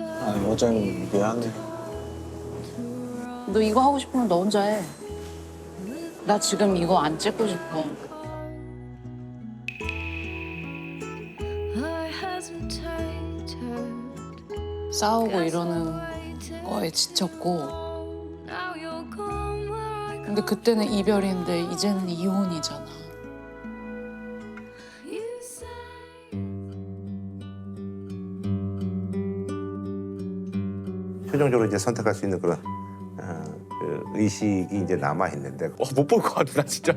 아 여자는 미안해. 너 이거 하고 싶으면 너 혼자 해. 나 지금 이거 안 찍고 싶어. 싸우고 이러는 거에 지쳤고. 근데 그때는 이별인데 이제는 이혼이잖아. 최종적으로 이제 선택할 수 있는 그런 어, 그 의식이 이제 남아 있는데 어, 못볼 것 같아 나 진짜.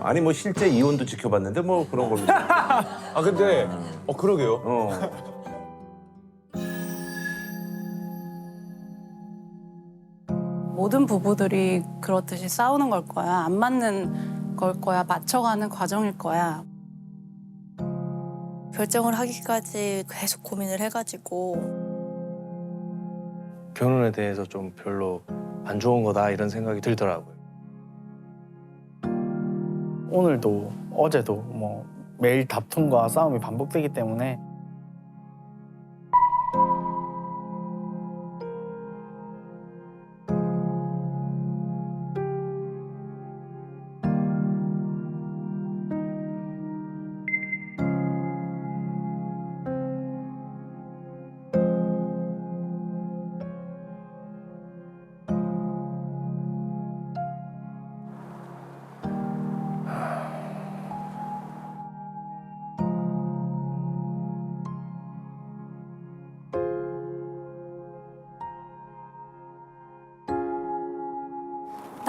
아니 뭐 실제 이혼도 지켜봤는데 뭐 그런 걸로 아 근데 어 그러게요. 어. 모든 부부들이 그렇듯이 싸우는 걸 거야. 안 맞는 걸 거야. 맞춰가는 과정일 거야. 결정을 하기까지 계속 고민을 해가지고 결혼에 대해서 좀 별로 안 좋은 거다 이런 생각이 들더라고요. 오늘도 어제도 뭐 매일 다툼과 싸움이 반복되기 때문에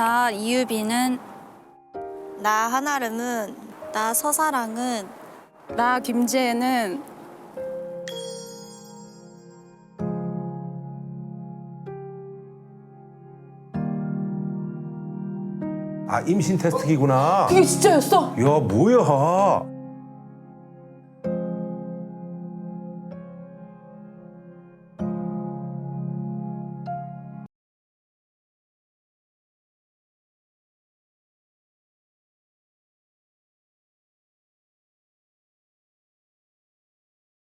나 이유비는 나 한아름은 나 서사랑은 나 김지혜는 아 임신 테스트기구나. 그게 진짜였어? 야 뭐야?